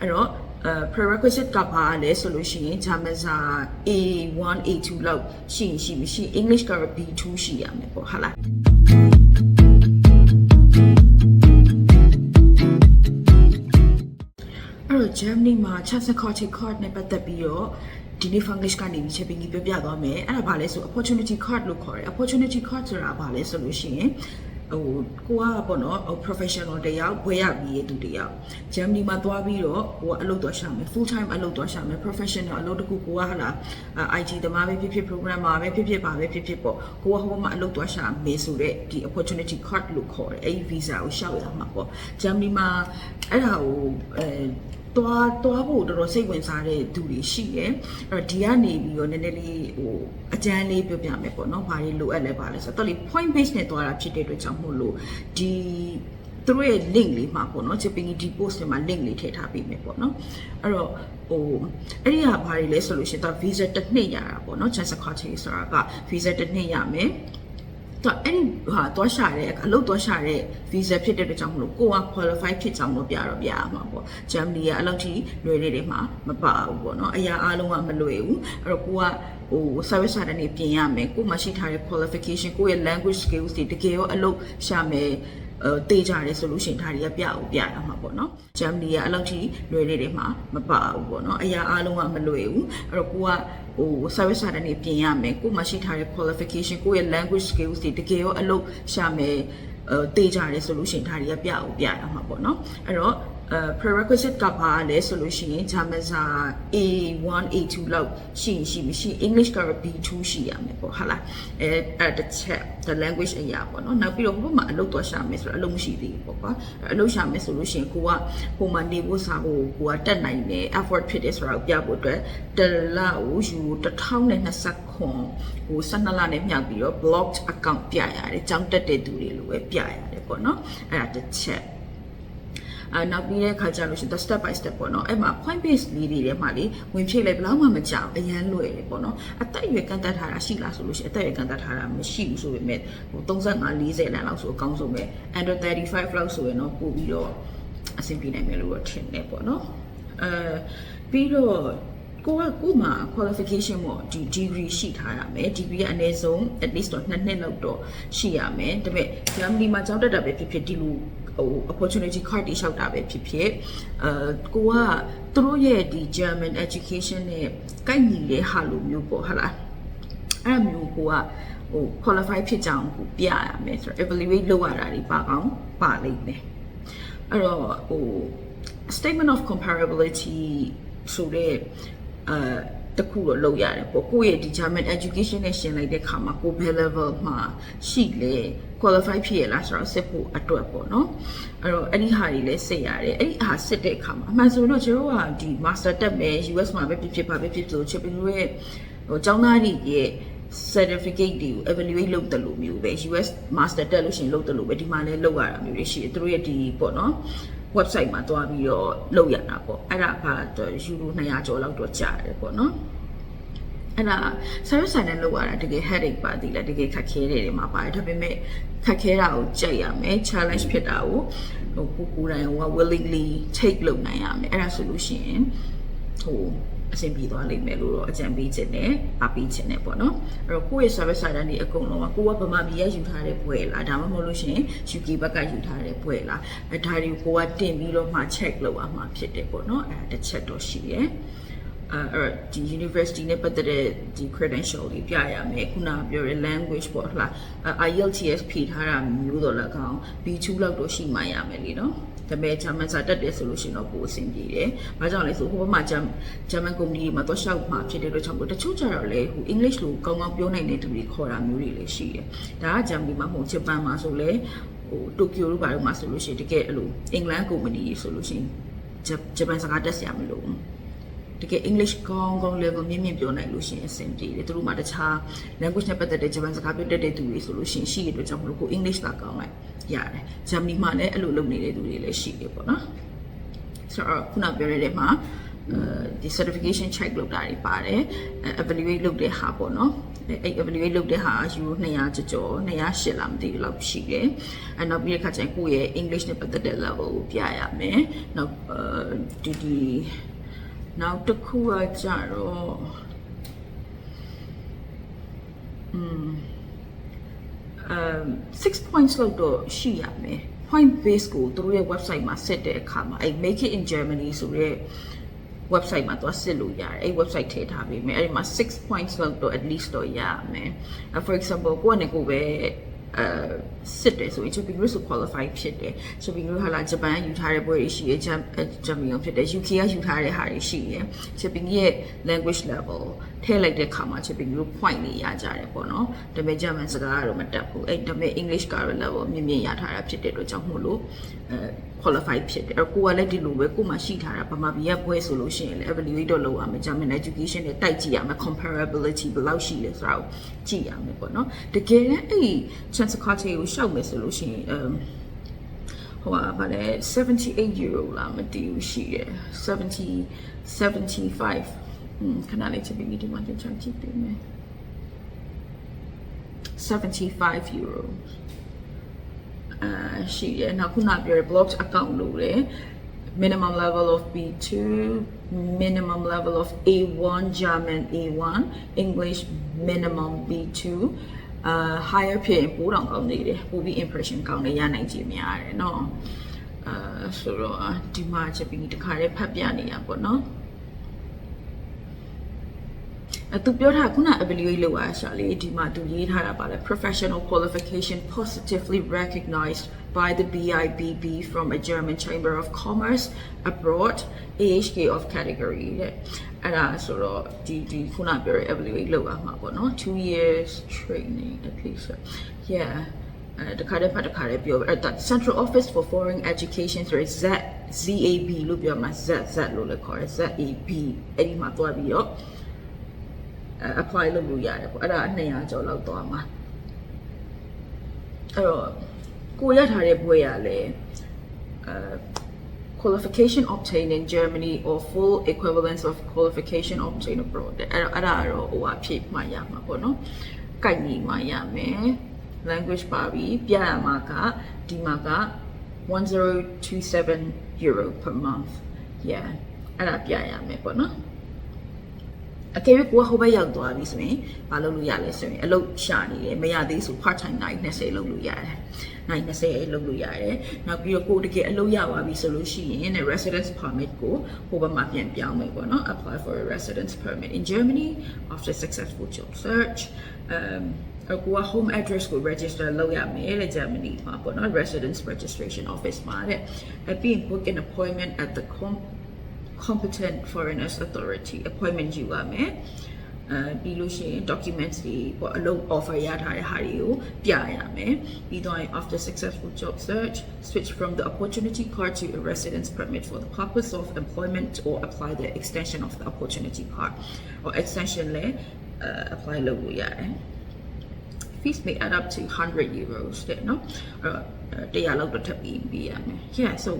အဲ့တော့အဲ prerequisite ကပါလဲဆိုလို့ရှိရင်ဂျာမန်စာ A1 A2 လောက်ရှိရင်ရှိမရှိ English က B2 ရှိရမယ်ပေါ့ဟုတ်လားအဲ့တော့ Germany မှာ Chances Coaching Card နဲ့ပတ်သက်ပြီးတော့ဒီနေ့ Funglish ကနေပြီးချက်ပင်ကြီးပြောပြသွားမယ်အဲ့ဒါဘာလဲဆို opportunity card လို့ခေါ်တယ် opportunity card ဆိုတာဘာလဲဆိုလို့ရှိရင် ဟိုကိုကပေါ့နော်ဟို professional တယောက်ဘွဲရပြီးရသူတယောက် Germany မှာသွားပြီးတော့ကိုကအလုပ်သွားရှာမယ် full time အလုပ်သွားရှာမယ် professional အလုပ်တစ်ခုကိုကဟာလာအာ IT သမားပဲဖြစ်ဖြစ် programmer ပဲဖြစ်ဖြစ်ပါပဲဖြစ်ဖြစ်ပေါ့ကိုကဟိုမှာအလုပ်သွားရှာမယ်ဆိုတဲ့ဒီ opportunity card လို့ခေါ်တယ်အဲ့ဒီ visa ကိုရှောက်ရမှာပေါ့ Germany မှာအဲ့ဒါကိုအဲ တွားတွားဖို့တော်တော်စိတ်ဝင်စားတဲ့သူတွေရှိတယ်အဲ့တော့ဒီကနေပြီးတော့နည်းနည်းလေးဟိုအကြမ်းလေးပြောပြမယ်ပေါ့နော်ဘာတွေလိုအပ်လဲပါလဲဆိုတော့တော်လေး point base နဲ့တွားတာဖြစ်တဲ့အတွက်ကြောင့်မို့လို့ဒီသူတို့ရဲ့ link လေးမှာပေါ့နော်ချစ်ပင်းကြီးဒီ post တွေမှာ link လေးထည့်ထားပေးမယ်ပေါ့နော်အဲ့တော့ဟိုအဲ့ဒီဟာဘာတွေလဲဆိုလို့ရှိရင်တော့ visa တစ်နှစ်ရတာပေါ့နော် chance coaching ဆိုတာက visa တစ်နှစ်ရမယ် တော့အဲ့ဒီဟာသွားရှာတဲ့အလုပ်သွားရှာတဲ့ visa ဖြစ်တဲ့အတွက်ကြောင့်မလို့ကိုက qualify ဖြစ်ကြောင်းလို့ပြတော့ပြရမှာပေါ့ Germany ကအလောက်ထိလွယ်လေးတွေမှာမပါဘူးပေါ့နော်အရာအားလုံးကမလွယ်ဘူးအဲ့တော့ကိုကဟို service စာတန်းနေပြင်ရမယ်ကိုမှရှိထားတဲ့ qualification ကိုရဲ့ language skills တွေတကယ်ရောအလုပ်ရှာမယ်အဲ တေးကြတယ်ဆိုလို့ရှိရင်ဒါတွေကပြအောင်ပြရမှာပေါ့နော်ဂျမ်နီကအလောက်ထိလွယ်လေးတွေမှာမပါဘူးပေါ့နော်အရာအားလုံးကမလွယ်ဘူးအဲ့တော့ကိုကဟို service စာတန်းနေပြင်ရမယ်ကိုမှရှိထားတဲ့ qualification ကိုရဲ့ language skills တွေတကယ်ရောအလုပ်ရှာမယ်အဲတေးကြတယ်ဆိုလို့ရှိရင်ဒါတွေကပြအောင်ပြရမှာပေါ့နော်အဲ့တော့ အဲ prerequisite ကပါလဲဆိုလို့ရှိရင်ဂျာမန်စာ A1 A2 လောက်ရှိရင်ရှိမရှိ English က B2 ရှိရမယ်ပေါ့ဟုတ်လားအဲအဲ့တစ်ချက် the language အရာပေါ့နော်နောက်ပြီးတော့ဟိုဘက်မှာအလုပ်သွားရှာမယ်ဆိုတော့အလုပ်မရှိသေးဘူးပေါ့ကွာအလုပ်ရှာမယ်ဆိုလို့ရှိရင်ကိုကဟိုမှာနေဖို့စားဖို့ကိုကတက်နိုင်တယ် effort ဖြစ်တယ်ဆိုတာကိုပြဖို့အတွက်တစ်လကိုယူ1020ခွန်ဟို12လနဲ့မြောက်ပြီးတော့ blocked account ပြရတယ်ကြောင်းတက်တဲ့သူတွေလိုပဲပြရတယ်ပေါ့နော်အဲ့ဒါတစ်ချက် အာနောက်ပြီးတဲ့ခါကျလို့ရှိရင် the step by step ပေါ့နော်အဲ့မှာ point based လေးတွေထဲမှာလေဝင်ဖြည့်လိုက်ဘယ်တော့မှမကြောက်အရန်လွယ်တယ်ပေါ့နော်အသက်အရွယ်ကန့်တတ်ထားတာရှိလားဆိုလို့ရှိရင်အသက်အရွယ်ကန့်တတ်ထားတာမရှိဘူးဆိုပေမဲ့ဟို35 40လမ်းလောက်ဆိုအကောင်းဆုံးပဲ under 35လောက်ဆိုရင်တော့ပို့ပြီးတော့အဆင်ပြေနိုင်မယ်လို့တော့ထင်တယ်ပေါ့နော်အဲပြီးတော့ကိုကကိုမှ qualification ပေါ့ဒီ degree ရှိထားရမယ် degree ကအနည်းဆုံး at least တော့2နှစ်လောက်တော့ရှိရမယ်ဒါပေမဲ့ Germany မှာကြောက်တတ်တာပဲဖြစ်ဖြစ်ဒီလို ဟို opportunity card တိလျှောက်တာပဲဖြစ်ဖြစ်အဲကိုကသူတို့ရဲ့ဒီ German education နဲ့ကိုက်ညီတဲ့ဟာလိုမျိုးပေါ့ဟုတ်လားအဲ့လိုမျိုးကိုကဟို qualify ဖြစ်ကြအောင်ကိုပြရမယ်ဆိုတော့ evaluate လုပ်ရတာတွေပါကောင်းပါလိမ့်မယ်အဲ့တော့ဟို statement of comparability ဆိုတဲ့အဲ တခုတော့လုပ်ရတယ်ပေါ့ကိုယ့်ရဲ့ဒီ German education နဲ့ရှင်းလိုက်တဲ့ခါမှာကိုဘယ် level မှာရှိလဲ qualify ဖြစ်ရလားဆိုတော့စစ်ဖို့အတွက်ပေါ့နော်အဲ့တော့အဲ့ဒီဟာတွေလည်းစစ်ရတယ်အဲ့ဒီဟာစစ်တဲ့အခါမှာအမှန်ဆိုတော့ကျွန်တော်ကဒီ master တက်မယ် US မှာပဲဖြစ်ဖြစ်ပါပဲဖြစ်ဆိုချစ်ပင်တို့ရဲ့ဟိုကျောင်းသားတွေရဲ့ certificate တွေကို evaluate လုပ်တယ်လို့မျိုးပဲ US master တက်လို့ရှိရင်လုပ်တယ်လို့ပဲဒီမှာလည်းလုပ်ရတာမျိုးတွေရှိတယ်သူတို့ရဲ့ဒီပေါ့နော် website မှာတွားပြီးတော့လုပ်ရတာပေါ့အဲ့ဒါကတော့ယူရို200ကျော်လောက်တော့ကြာတယ်ပေါ့နော်အဲ့ဒါ service ဆိုင်နဲ့လုပ်ရတာတကယ် headache ပါသေးလားတကယ်ခက်ခဲတယ်တွေမှာပါတယ်ဒါပေမဲ့ခက်ခဲတာကိုကြိုက်ရမယ် challenge ဖြစ်တာကိုဟိုကိုကိုယ်တိုင်ဟို willingly take လုပ်နိုင်ရမယ်အဲ့ဒါဆိုလို့ရှိရင်ဟို အဆင်ပြေသွားလိမ့်မယ်လို့တော့အကြံပေးခြင်းနဲ့အပေးခြင်းနဲ့ပေါ့နော်အဲ့တော့ကိုယ့်ရဲ့ service ဆိုင်တွေအကုန်လုံးကကိုကဗမာပြည်ရယူထားတဲ့ဘွဲလားဒါမှမဟုတ်လို့ရှိရင် UK ဘက်ကယူထားတဲ့ဘွဲလားအဲဒါတွေကိုကတင်ပြီးတော့မှ check လုပ်ရမှာဖြစ်တယ်ပေါ့နော်အဲတစ်ချက်တော့ရှိတယ်အဲ့ဒီ university နဲ့ပတ်သက်တဲ့ဒီ credential တွေပြရမယ်ခုနပြောတဲ့ language ပေါ့ဟုတ်လား IELTS ဖြေထားတာမျိုးတော့လည်းကောင်း B2 လောက်တော့ရှိမှရမယ်လीနော် ဒါပေမဲ့ဂျာမန်စာတက်တယ်ဆိုလို့ရှိရင်တော့ပိုအဆင်ပြေတယ်။ဘာကြောင့်လဲဆိုဟိုဘက်မှာဂျမ်ဂျာမန်ကုမ္ပဏီတွေမှာတော့ရှောက်မှာဖြစ်တဲ့အတွက်ကြောင့်တချို့ကြတော့လေဟို English လိုကောင်းကောင်းပြောနိုင်တဲ့သူတွေခေါ်တာမျိုးတွေလည်းရှိတယ်။ဒါကဂျမ်ဘီမှာမဟုတ်ဂျပန်မှာဆိုလဲဟိုတိုကျိုတို့ဘာလို့မှာဆိုလို့ရှိရင်တကယ်အဲ့လိုအင်္ဂလန်ကုမ္ပဏီဆိုလို့ရှိရင်ဂျပန်စကားတက်စရာမလိုဘူး။တကယ် English ကောင်းကောင်း level မြင့်မြင့်ပြောနိုင်လို့ရှိရင်အဆင်ပြေတယ်သူတို့မှတခြား language နဲ့ပတ်သက်တဲ့ဂျပန်စကားပြောတတ်တဲ့သူတွေဆိုလို့ရှိရင်ရှိရတဲ့အတွက်ကြောင့်မလို့ကို English သာကောင်းလိုက် ရတယ်ဂျာမနီမှာလည်းအဲ့လိုလုပ်နေတဲ့သူတွေလည်းရှိတယ်ပေါ့နော်ဆိုတော့ခုနပြောရတဲ့မှာအဲဒီ certification check လုပ်တာတွေပါတယ် evaluate လုပ်တဲ့ဟာပေါ့နော်အဲ့ evaluate လုပ်တဲ့ဟာ euro 200ကျော်ကျော်208လားမသိဘူးလောက်ရှိတယ်အဲနောက်ပြီးတဲ့ခါကျရင်ကိုယ့်ရဲ့ English နဲ့ပတ်သက်တဲ့ level ကိုပြရမယ်နောက်ဒီဒီနောက်တစ်ခုကကြတော့อืม um 6 points လောက်တော့ရှိရမယ် point base ကိုသူတို့ရဲ့ website မှာ set တဲ့အခါမှာအဲ make it in germany ဆိုတဲ့ website မှာသွားစစ်လို့ရတယ်အဲ့ website ထည့်ထားပေးမယ်အဲ့ဒီမှာ6 points လောက်တော့ at least တော့ရမယ်အဲ for example ကိုယ့်အနေကိုပဲအဲ စစ်တယ်ဆိုရင် Japan Group ဆို qualify ဖြစ်တယ် Japan Group ဟာလာဂျပန်ယူထားတဲ့ဘွဲတွေရှိတယ်ဂျမ်ဂျမ်မီယံဖြစ်တယ် UK ကယူထားတဲ့ဟာတွေရှိတယ် Japan ရဲ့ language level ထည့်လိုက်တဲ့ခါမှာ Japan Group point တွေရကြတယ်ပေါ့နော်ဒါပေမဲ့ German စကားကတော့မတက်ဘူးအဲ့ဒါပေမဲ့ English ကတော့ level မြင့်မြင့်ရထားတာဖြစ်တဲ့အတွက်ကြောင့်မို့လို့အဲ qualify ဖြစ်တယ်အဲ့ကိုကလည်းဒီလိုပဲကိုမှရှိထားတာဗမာပြည်ကဘွဲဆိုလို့ရှိရင်လည်း evaluate တော့လုပ်ရမယ် German education နဲ့တိုက်ကြည့်ရမယ် comparability ဘယ်လောက်ရှိလဲဆိုတာကိုကြည့်ရမယ်ပေါ့နော်တကယ်လည်းအဲ့ transfer card ကိုရှောက်မယ်ဆိုလို့ရှိရင် um ဟိုကဗာလေ78 euro လားမသိဘူးရှိတယ်70 75อืมခဏလေးချက်ပြီးဒီမှာချက်ကြည့်ပေးမယ်75 euros အာရှိရနောက်ခုနပြောရ blocked account လို့လေ minimum level of B2 minimum level of A1 German A1 English minimum B2 အာ higher ဖြစ်ရင်ပိုးတောင်ကောင်းနေတယ်ပိုပြီး impression ကောင်းနေရနိုင်ခြင်းများတယ်เนาะအာဆိုတော့ဒီမှာချက်ပြီးတခါလေးဖတ်ပြနေရပေါ့เนาะအသူပြောထားခုန evaluate လုပ်ရရှာလေဒီမှာသူရေးထားတာပါလေ professional qualification positively recognized by the BIBB from a German Chamber of Commerce abroad AHK of category တဲ့အဲ့ဒါဆိုတော့ဒီဒီခုနပြောရ evaluate လုပ်ရမှာပေါ့နော်2 years training at least yeah အဲတခါတည်းဖတ်တခါတည်းပြောအဲ့ဒါ Central Office for Foreign Education ဆိုရယ် Z ZAB လို့ပြောမှာ Z Z လို့လည်းခေါ်တယ် ZAB အဲ့ဒီမှာတွားပြီးတော့ apply လုပ်လို့ရတယ်ပေါ့အဲ့ဒါ200ကျော်လောက်သွားမှာအဲ့တော့ ကိုရထားတဲ့ဘွဲရလဲအဲ qualification obtained in Germany or full equivalence of qualification obtained abroad အဲ့တော့အဲ့ဒါတော့ဟိုအဖြစ်မှရမှာပေါ့နော်။ကိုက်ညီမှရမယ် language ပါပြီပြရမှာကဒီမှာက1027 euro per month yeah အဲ့ဒါပြရမယ်ပေါ့နော်။အကယ်၍ကိုကဟိုဘက်ရောက်သွားပြီဆိုရင်မလုပ်လို့ရလဲဆိုရင်အလုပ်ရှာနေတယ်မရသေးဆို part time နိုင်20လုပ်လို့ရတယ် နိုင်20လုပ်လို့ရတယ်နောက်ပြီးတော့ကိုတကယ်အလုပ်ရပါပြီဆိုလို့ရှိရင် residence permit ကိုဟိုဘက်မှာပြန်ပြောင်းမယ်ပေါ့နော် apply for a residence permit in Germany after successful job search um အကူက home address ကို register လုပ်ရမယ်လေ Germany မှာပေါ့နော် residence registration office မှာတဲ့အပြီး book an appointment at the com competent foreigners authority appointment ယူရမယ်အဲ ပြီးလို့ရှိရင် documents တွေပေါ့အလုပ် offer ရထားတဲ့ဟာတွေကိုပြရမယ်ပြီးတော့ after successful job search switch from the opportunity card to a residence permit for the purpose of employment or apply the extension of the opportunity card or extension လဲ apply လုပ်လို့ရတယ် fees may add up to 100 euros တဲ့နော်အဲ့တော့100လောက်တော့ထပ်ပြီးပေးရမယ် yeah so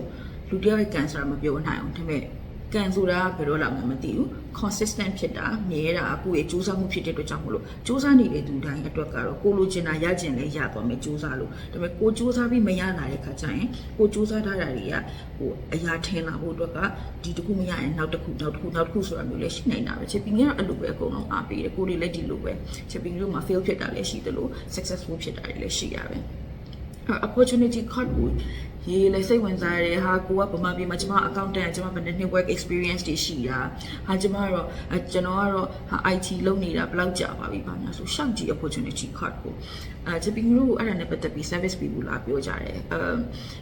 လူတယောက်ရဲ့ cancer မပြောနိုင်အောင်ဒါပေမဲ့ ကန်ဆိုတာဘယ်တော့လာမှမသိဘူး consistent ဖြစ်တာမြဲတာကိုယ့်ရဲ့စူးစမ်းမှုဖြစ်တဲ့အတွက်ကြောင့်မလို့စူးစမ်းနေတဲ့သူတိုင်းအတွက်ကတော့ကိုလိုချင်တာရကျင်လဲရသွားမယ်စူးစမ်းလို့ဒါပေမဲ့ကိုစူးစမ်းပြီးမရလာတဲ့ခါကျရင်ကိုစူးစမ်းထားတာတွေကဟိုအရာထင်လာဖို့အတွက်ကဒီတစ်ခုမရရင်နောက်တစ်ခုနောက်တစ်ခုနောက်တစ်ခုဆိုတာမျိုးလည်းရှိနေတာပဲချစ်ပင်းကတော့အဲ့လိုပဲအကုန်လုံးအားပေးတယ်ကိုတွေလည်းဒီလိုပဲချစ်ပင်းတို့မှာ fail ဖြစ်တာလည်းရှိတယ်လို့ successful ဖြစ်တာလည်းရှိရပဲ opportunity card ကို ရေးလဲစိတ်ဝင်စားရတယ်ဟာကိုကဗမာပြည်မှာကျွန်မ accountant ကျွန်မဘယ်နှစ် work experience တွေရှိတာဟာကျွန်မကတော့ကျွန်တော်ကတော့ဟာ IT လုပ်နေတာဘယ်လောက်ကြာပါပြီပါညာဆိုရှောက်ကြည့် opportunity card ကိုအဲချပင်းတို့အဲ့ဒါနဲ့ပတ်သက်ပြီး service ပေးဖို့လာပြောကြတယ်အဲ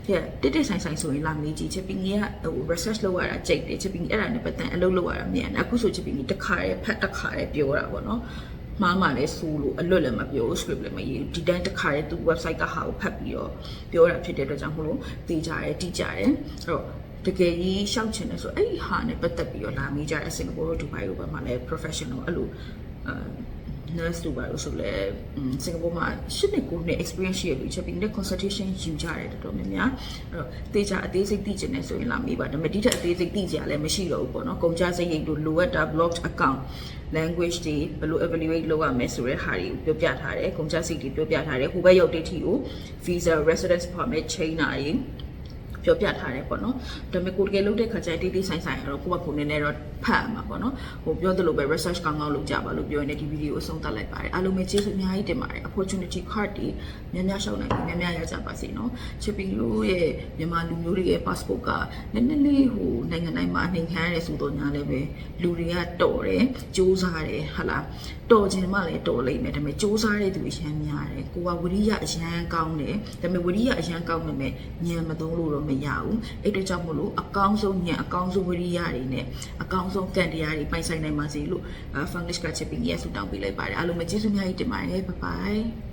ဟဲ့တိတိဆိုင်ဆိုင်ဆိုရင်လာမေးကြည့်ချပင်းကြီးကဟို research လုပ်ရတာကြိတ်တယ်ချပင်းအဲ့ဒါနဲ့ပတ်သက်အလုပ်လုပ်ရတာမြန်တယ်အခုဆိုချပင်းကြီးတစ်ခါရဲဖတ်တစ်ခါရဲပြောတာပေါ့နော် မှားမှလည်းစူးလို့အလွတ်လည်းမပြော script လည်းမရေးဒီတိုင်းတစ်ခါရဲ့သူ website ကဟာကိုဖတ်ပြီးတော့ပြောတာဖြစ်တဲ့အတွက်ကြောင့်မလို့သိကြတယ်တိကြတယ်အဲ့တော့တကယ်ကြီးရှောက်ချင်တယ်ဆိုအဲ့ဒီဟာနဲ့ပတ်သက်ပြီးတော့လာမိကြတဲ့စင်ကာပူတို့ဒူဘိုင်တို့ဘက်မှာလည်း professional အဲ့လိုအဲ nurse တို့ပါလို့ဆိုလဲစင်ကာပူမှာ၈နှစ်9နှစ် experience ရှိရလို့ချက်ပြီးတဲ့ consultation ယူကြတယ်တော်တော်များများအဲ့တော့တေချာအသေးစိတ်သိချင်တယ်ဆိုရင်လာမေးပါဒါပေမဲ့ဒီထက်အသေးစိတ်သိကြလည်းမရှိတော့ဘူးပေါ့နော်ကုန်ကြစိတ်ရိတ်တို့လိုအပ်တာ blocked account language တွေဘယ်လို evaluate လုပ်ရမလဲဆိုတဲ့ဟာတွေကိုပြောပြထားတယ်ကုန်ကြစိတ်တွေပြောပြထားတယ်ဟိုဘက်ရောက်တဲ့ထီကို visa residence permit chain တာတွေ ပြောပြထားတယ်ပေါ့နော်ဒါပေမဲ့ကိုတကယ်လုပ်တဲ့ခါကျရင်တိတိဆိုင်ဆိုင်ကတော့ကိုယ့်ဘက်ကိုနည်းနည်းတော့ဖတ်ရမှာပေါ့နော်ဟိုပြောသလိုပဲ research ကောင်းကောင်းလုပ်ကြပါလို့ပြောရင်လည်းဒီဗီဒီယိုအဆုံးသတ်လိုက်ပါတယ်အားလုံးပဲကျေးဇူးအများကြီးတင်ပါတယ် opportunity card တွေများများရှောက်နိုင်ပြီးများများရကြပါစေနော်ချစ်ပီလို့ရဲ့မြန်မာလူမျိုးတွေရဲ့ passport ကနည်းနည်းလေးဟိုနိုင်ငံတိုင်းမှာနှိမ်ခံရတဲ့ဆိုတော့ညာလည်းပဲလူတွေကတော်တယ်စူးစားတယ်ဟာလားတော်ခြင်းမှလည်းတော်လိမ့်မယ်ဒါပေမဲ့စူးစားတဲ့သူအရန်များတယ်ကိုကဝရိယအရန်ကောင်းတယ်ဒါပေမဲ့ဝရိယအရန်ကောင်းနေမဲ့ညံမသုံးလို့တော့မရဘူးအဲ့ဒါကြောင့်မို့လို့အကောင်းဆုံးညံအကောင်းဆုံးဝရိယတွေနဲ့အကောင်းဆုံးကံတရားတွေပိုင်ဆိုင်နိုင်ပါစေလို့ fungus ကချစ်ပီရဲ့ဆူတောင်းပေးလိုက်ပါတယ်အားလုံးပဲကျေးဇူးများကြီးတင်ပါတယ်ဘိုင်ဘိုင်